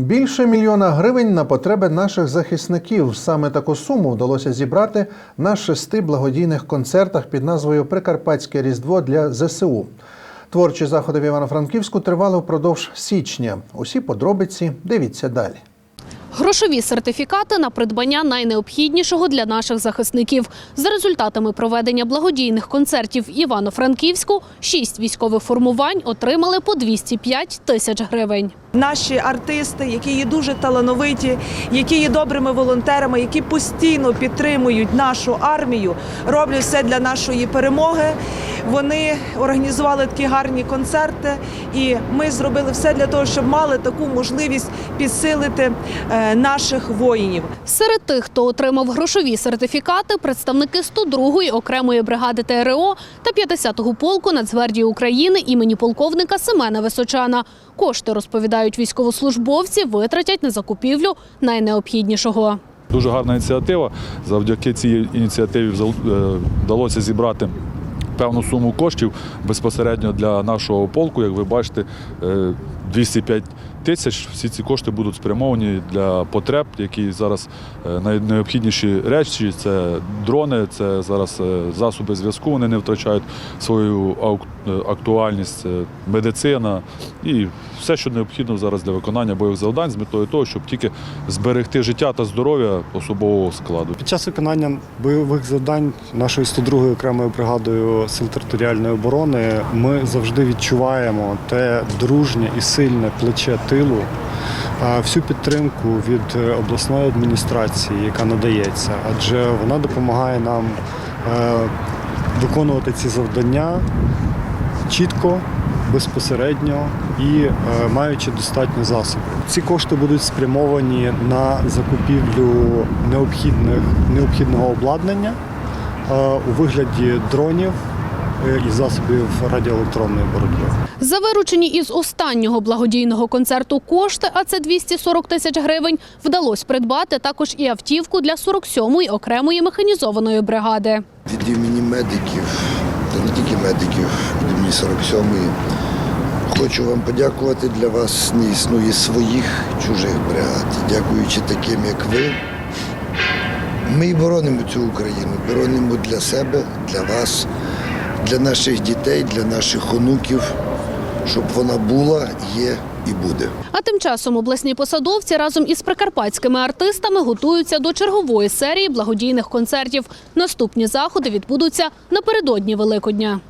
Більше мільйона гривень на потреби наших захисників. Саме таку суму вдалося зібрати на шести благодійних концертах під назвою Прикарпатське Різдво для ЗСУ. Творчі заходи в Івано-Франківську тривали впродовж січня. Усі подробиці дивіться далі. Грошові сертифікати на придбання найнеобхіднішого для наших захисників. За результатами проведення благодійних концертів Івано-Франківську, шість військових формувань отримали по 205 тисяч гривень. Наші артисти, які є дуже талановиті, які є добрими волонтерами, які постійно підтримують нашу армію, роблять все для нашої перемоги. Вони організували такі гарні концерти, і ми зробили все для того, щоб мали таку можливість підсилити е, наших воїнів. Серед тих, хто отримав грошові сертифікати, представники 102-ї окремої бригади ТРО та 50-го полку Нацгвардії України імені полковника Семена Височана. Кошти, розповідають військовослужбовці, витратять на закупівлю найнеобхіднішого. Дуже гарна ініціатива. Завдяки цій ініціативі е, вдалося зібрати певну суму коштів безпосередньо для нашого полку. Як ви бачите, е, 205 тисяч. Всі ці кошти будуть спрямовані для потреб, які зараз е, найнеобхідніші речі. Це дрони, це зараз е, засоби зв'язку. Вони не втрачають свою е, актуальність, медицина і все, що необхідно зараз для виконання бойових завдань з метою того, щоб тільки зберегти життя та здоров'я особового складу. Під час виконання бойових завдань нашою 102-ю окремою бригадою сил територіальної оборони ми завжди відчуваємо те дружнє і сильне плече тилу, всю підтримку від е, обласної адміністрації, яка надається, адже вона допомагає нам е, виконувати ці завдання чітко, безпосередньо і е, маючи достатньо засобів. Ці кошти будуть спрямовані на закупівлю необхідних, необхідного обладнання у вигляді дронів і засобів радіоелектронної боротьби. За виручені із останнього благодійного концерту кошти, а це 240 тисяч гривень, вдалося придбати також і автівку для 47-ї окремої механізованої бригади. від імені медиків, та не тільки медиків, від імені 47-ї. Хочу вам подякувати. Для вас не існує своїх чужих бригад. Дякуючи таким, як ви, ми боронимо цю Україну, боронимо для себе, для вас, для наших дітей, для наших онуків, щоб вона була, є і буде. А тим часом обласні посадовці разом із прикарпатськими артистами готуються до чергової серії благодійних концертів. Наступні заходи відбудуться напередодні Великодня.